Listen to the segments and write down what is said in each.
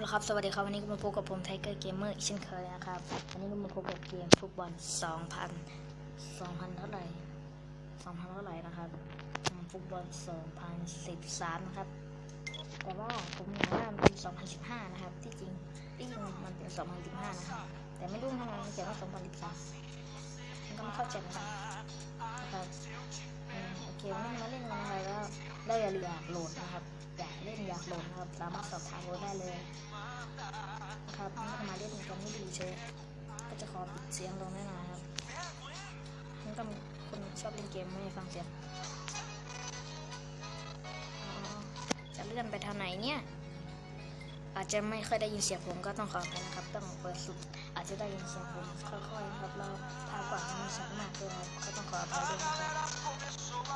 เอาละครับ สวัสดีครับ วันนี้ก็มาพบกับผมไทเกอร์เกมเมอร์อีกเช่นเคยนะครับ วันนี้ก็มาพบกับเกมฟุตบอล2,000 2,000 เท่าไหร่2,000 เท่าไหร่นะครับ ฟุตบอล2013 นะครับ แต่ว่าผมอยากว่ามันเป็น 2015 นะครับ ที่จริงที่จริงมันเป็น 2015 นะครับ แต่ไม่รู้ทำไมมันเขียนว่า 2013มันก็ไม่เข้าใจเหมือนกันนะครับ เควันนี้มาเล่นอะไรแล้วได้อยากโหลดนะครับ อยากเล่นอยากโหลดนะครับ สามารถสอบถามเราได้เลยนะครับนี่ก็มาเล่นกันไม่ดีเชยก็จะขอปิดเสียงลงแน่นอนครับนี่ก็คนชอบเล่นเกมไม่ฟังเสียงจะเลื่อนไปทางไหนเนี่ย อาจจะไม่ค่อยได้ยินเสียงผมก็ต้องขอไปนะครับ ต้องเปิดสุด อาจจะได้ยินเสียงผมค่อยๆครับแล้วภากว่ามันชัดมากเลยก็ต้องขออภัยด้วยนะครับ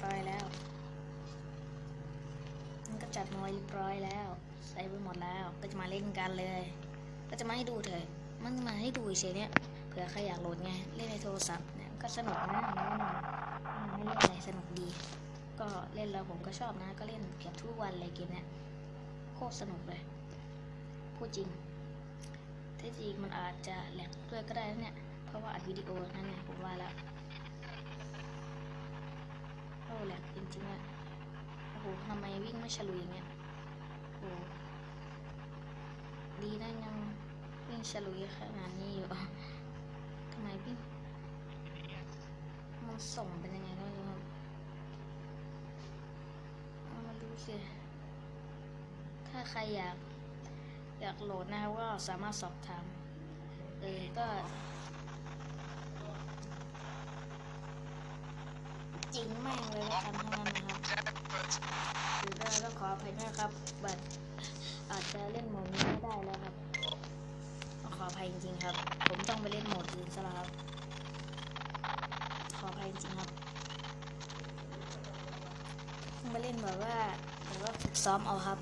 บร้อยแล้ว มันก็จัดมาไว้เรียบร้อยแล้ว ใส่ไปหมดแล้ว ก็จะมาเล่นกันเลย ก็จะมาให้ดูเถอะ มันมาให้ดูเฉยเนี่ย เผื่อใครอยากโหลดไง เล่นในโทรศัพท์เนี่ย ก็สนุกนะแน่นอนอืมไม่เล่นอะไรสนุกดี ก็เล่นแล้วผมก็ชอบนะ ก็เล่นเกือบทุกวันเลยเกมเนี่ยโคตรสนุกเลย พูดจริงที่จริงมันอาจจะแหลกด้วยก็ได้เนี่ย เพราะว่าอัดวิดีโอนั่นไงผมว่าแล้ว โอ้แหลกจริงๆอะโอ้โหทำไมวิ่งไม่ฉลุยอย่างเงี้ยโอ้ดีนะยังวิ่งฉลุยขนาดนี้อยู่ทำไมวิ่งมันส่งเป็นยังไงก็ไม่รู้ครับมาดูสิถ้าใครอยาก อยากโหลดนะครับก็สามารถสอบถามเออก็ จริงแม่งเลยละกันทั้งนั้นนะครับหรือได้ต้องขออภัยด้วยครับบัตรอาจจะเล่นโหมดนี้ไม่ได้แล้วครับต้องขออภัยจริงๆครับ ผมต้องไปเล่นโหมดอื่นซะแล้วครับ ขออภัยจริงครับต้องไปเล่นแบบว่าแบบว่าฝึกซ้อมเอาครับ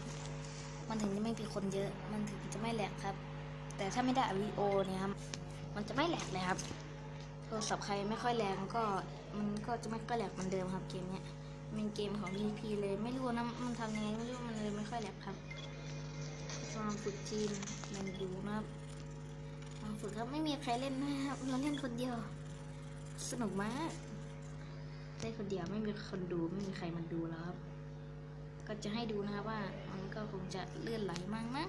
มันถึงจะไม่มีคนเยอะ มันถึงจะไม่แหลกครับ แต่ถ้าไม่ได้อัดวิดีโอเนี่ยครับ มันจะไม่แหลกเลยครับโทรศัพท์ใครไม่ค่อยแรงก็ มันก็จะไม่ค่อยแหลกเหมือนเดิมครับเกมเนี้ยเป็นเกมของ PVP เลยไม่รู้นะมันทำยังไงไม่รู้มันเลยไม่ค่อยแหลกครับลองฝึกทีมแมันดูนะครับลองฝึกครับไม่มีใครเล่นนะครับเราเล่นคนเดียว สนุกมากเล่นคนเดียวไม่มีคนดูไม่มีใครมาดูแล้วครับ ก็จะให้ดูนะครับว่ามันก็คงจะเลื่อนไหลมากมั้ง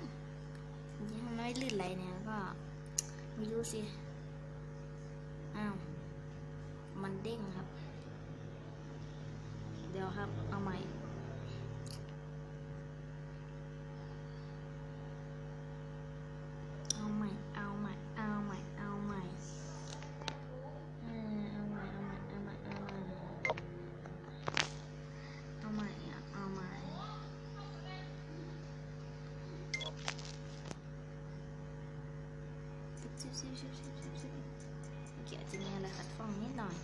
ยังไม่เลื่อนไหลเนี่ยก็ไม่รู้สิอ้าว มันเด้งครับ เดี๋ยวครับ เอาใหม่ เอาใหม่ เอาใหม่ เอาใหม่ เอาใหม่เอาใหม่ เอาใหม่ เอาใหม่ เอาใหม่ เอาใหม่อะเอาใหม่สิบสิบสิบสิบสิบสิบสิบเกี่ยวจะมีอะไรขัดข้องนิดหน่อย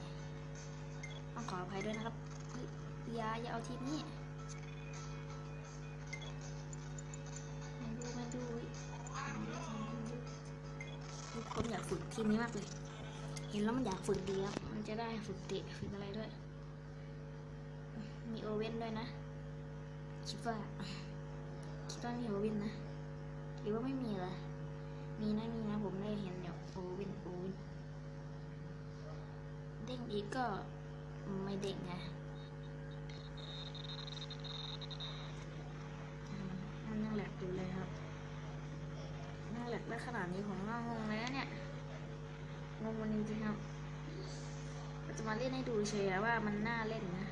องขออภัยด้วยนะครับยอย่าอย่าเอาทีมนี้มาดูมาดูมาดูมาดูทุกคนอยากฝึกทีมนี้มากเลย เห็นแล้วมันอยากฝึกดีครับมันจะได้ฝึกเตะฝึกอะไรด้วย มีโอเว่นด้วยนะ คิดว่า คิดว่ามีโอเว่นนะ หรือว่าไม่มีเหรอมีนะมีนะผมได้เห็นเดี๋ยวโอเว่นโอเว่นเด้งอีกก็ ไม่เด้งไงอืมมันยังแหลกอยู่เลยครับยังแหลกได้ขนาดนี้ผมก็งงเลยนะเนี่ยงงมันจริงๆครับก็จะมาเล่นให้ดูเฉยว่ามันน่าเล่นนะ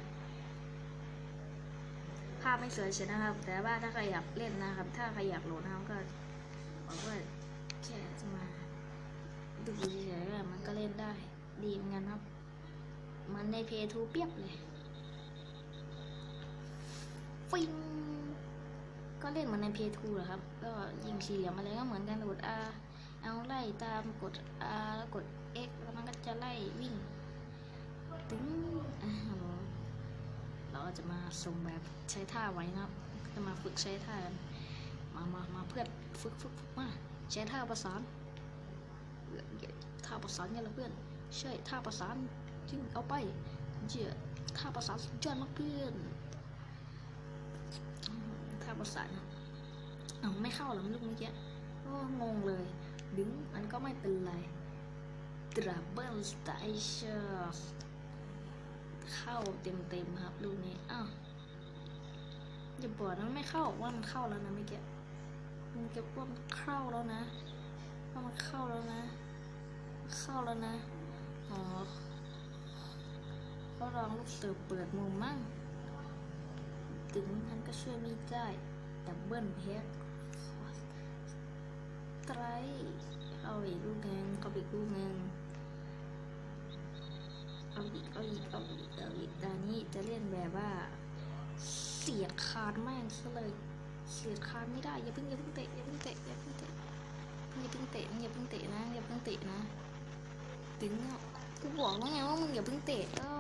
ภาพไม่สวยเฉยนะครับ แต่ว่าถ้าใครอยากเล่นนะครับ ถ้าใครอยากโหลดนะครับก็บอกว่าแค่จะมาดูเฉยๆว่ามันก็เล่น มันในเพทูเปียบเลย ฟิงก็เล่นเหมือนในเพทูแหละครับ ก็ยิงสี่เหลี่ยมอะไรก็เหมือนกันกด R เอาไล่ตามกด R แล้วกด X แล้วมันก็จะไล่วิ่งตึ้งเราจะมาส่งแบบใช้ท่าไว้นะครับ จะมาฝึกใช้ท่ากัน มามามาเพื่อนฝึกฝึกฝึกมา ใช้ท่าประสานท่าประสานเนี่ยแหละเพื่อน ใช่ท่าประสาน จึงเอาไปเจียท่าประสาสุดยอดมากเพื่อนอืมท่าประสานเอาไม่เข้าหรอลูกเมื่อกี้โอ้งงเลย ดึงมันก็ไม่เป็นไร Double Station เข้าเต็มๆครับลูกนี้อ้าวอย่าบอกนะมันไม่เข้าว่ามันเข้าแล้วนะเมื่อกี้มันเก็บว่ามันเข้าแล้วนะว่ามันเข้าแล้วนะ เข้าแล้วนะ อ๋อ เขาลองลูกเสือเปิดมุมมั่ง ถึงมันก็ช่วยไม่ได้ดับเบิลเพกไตรเอาอีกลูกหนึ่งเอาอีกลูกหนึ่งเอาอีกเอาอีกเอาอีกเอาอีกแต่นี้จะเล่นแบบว่า เสียดคานแม่งซะเลย เสียดคานไม่ได้ อย่าเพิ่งอย่าเพิ่งเตะอย่าเพิ่งเตะอย่าเพิ่งเตะอย่าเพิ่งเตะอย่าเพิ่งเตะนะอย่าเพิ่งเตะนะถึงอะกูบอกแล้วไงว่ามึงอย่าเพิ่งเตะก็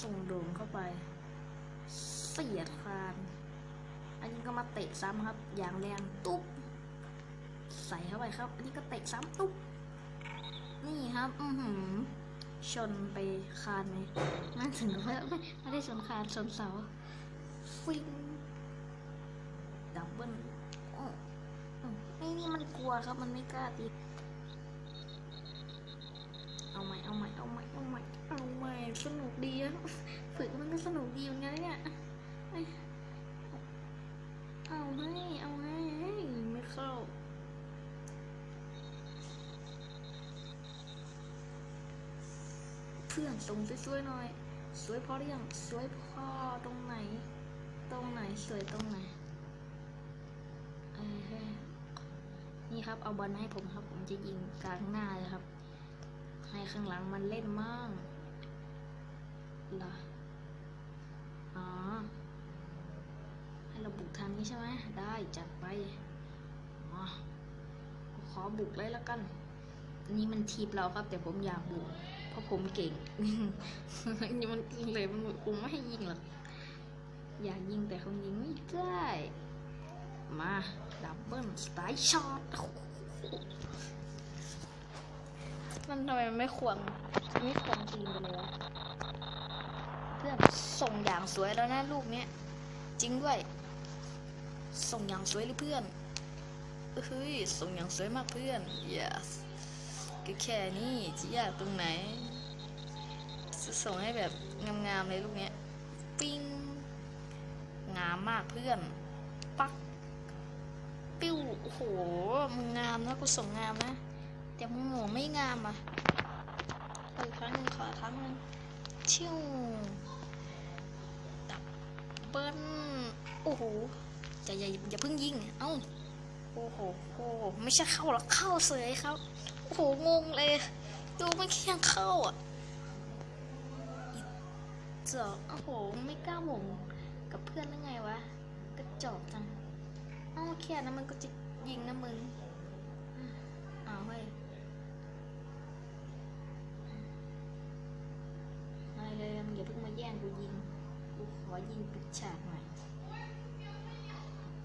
ส่งโด่งเข้า ไป เสียดคาน อันนี้ก็มาเตะซ้ำครับ อย่างแรงตุ๊บ ใส่เข้าไปครับ อันนี้ก็เตะซ้ำตุ๊บ นี่ครับ อือหือ ชนไปคานไหมนั่นถึงกับว่าไม่ไม่ได้ชนคานชนเสาฟิงดับเบิลโอ้อืมไอ้นี่มันกลัวครับ มันไม่กล้าตีเอาใหม่เอาใหม่เอาใหม่เอาใหม่เอาใหม่สนุก ดีอะฝึกมันก็สนุกดีเหมือนกันเนี่ยเอ้ยเอาให้เอาให้ไม่เข้าเพื่อนส่งสวยๆหน่อย สวยพอหรือยังสวยพอตรงไหน ตรงไหนสวยตรงไหนเออเฮ้ยนี่ครับเอาบอลมาให้ผมครับ ผมจะยิงกลางหน้าเลยครับ ให้ข้างหลังมันเล่นมั่ง เหรอ อ๋อ ให้เราบุกทางนี้ใช่ไหม ได้จัดไป อ๋อ ขอบุกเลยแล้วกัน อันนี้มันทีบเราครับ แต่ผมอยากบุก เพราะผมเก่งนี่มันยิงเลยมันกูไม่ให้ยิงหรอก อยากยิงแต่เขายิงไม่ได้ มาดับเบิลสไตล์ช็อตมันทำไมมันไม่ควงไม่ควงทีมไปเลยวะ พื่อนส่งอย่างสวยแล้วนะลูกเนี้ยจริงด้วย ส่งอย่างสวยเลยเพื่อนเฮ้ยส่งอย่างสวยมากเพื่อน yes ก็แค่นี้จะยากตรงไหนจะส่งให้แบบงามๆเลยลูกเนี้ยปิ้งงามมากเพื่อน ปัก ปิ้วโอ้โหมึงงามนะกูส่งงามนะแต่มึงโง่ไม่งามอะอีกครั้งหนึ่งขอครั้งหนึ่งชิว เบิ้ลโอ้โหจะอย่าอย่าเพิ่งยิง เอ้า โอ้โหโอ้โหไม่ใช่เข้าหรอกเข้าเสยครับ โอ้โห งงเลย ดูไม่เคียงเข้าอะเจาะโอ้โห ไม่กล้าหมงกับเพื่อนได้ไงวะกระจอกจังอ้าแค่นั้นมันก็จะยิงนะมึงอ้าวเฮ้ยมาเลยมึงอย่าเพิ่งมาแย่งกูยิง ขอยิงปิดฉากหน่อย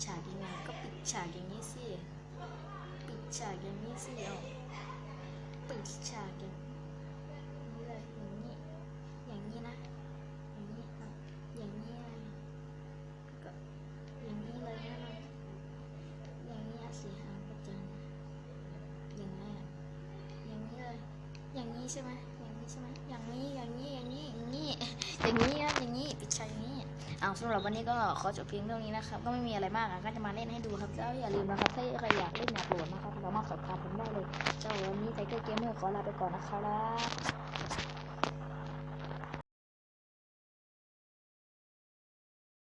ฉากยังไงก็ปิดฉากอย่างนี้สิปิดฉากอย่างนี้สิเอาปิดฉากอย่างนี้เลยอย่างนี้อย่างนี้นะอย่างนี้อะอย่างนี้ก็อย่างนี้เลยนะมันอย่างนี้สีหางประจันอย่างไรอะอย่างนี้เลยอย่างนี้ใช่ไหมอย่างนี้ใช่ไหมอย่างนี้อย่าง สำหรับวันนี้ก็ขอจบเพียงเท่านี้นะครับ ก็ไม่มีอะไรมากก็จะมาเล่นให้ดูครับแล้วอย่าลืมนะครับ ถ้าใครอยากเล่นอยากโหลดนะครับสามารถสอบถามผมได้เลย เจ้าวันนี้ไทเกอร์เกมเมอร์ขอลาไปก่อนนะครับ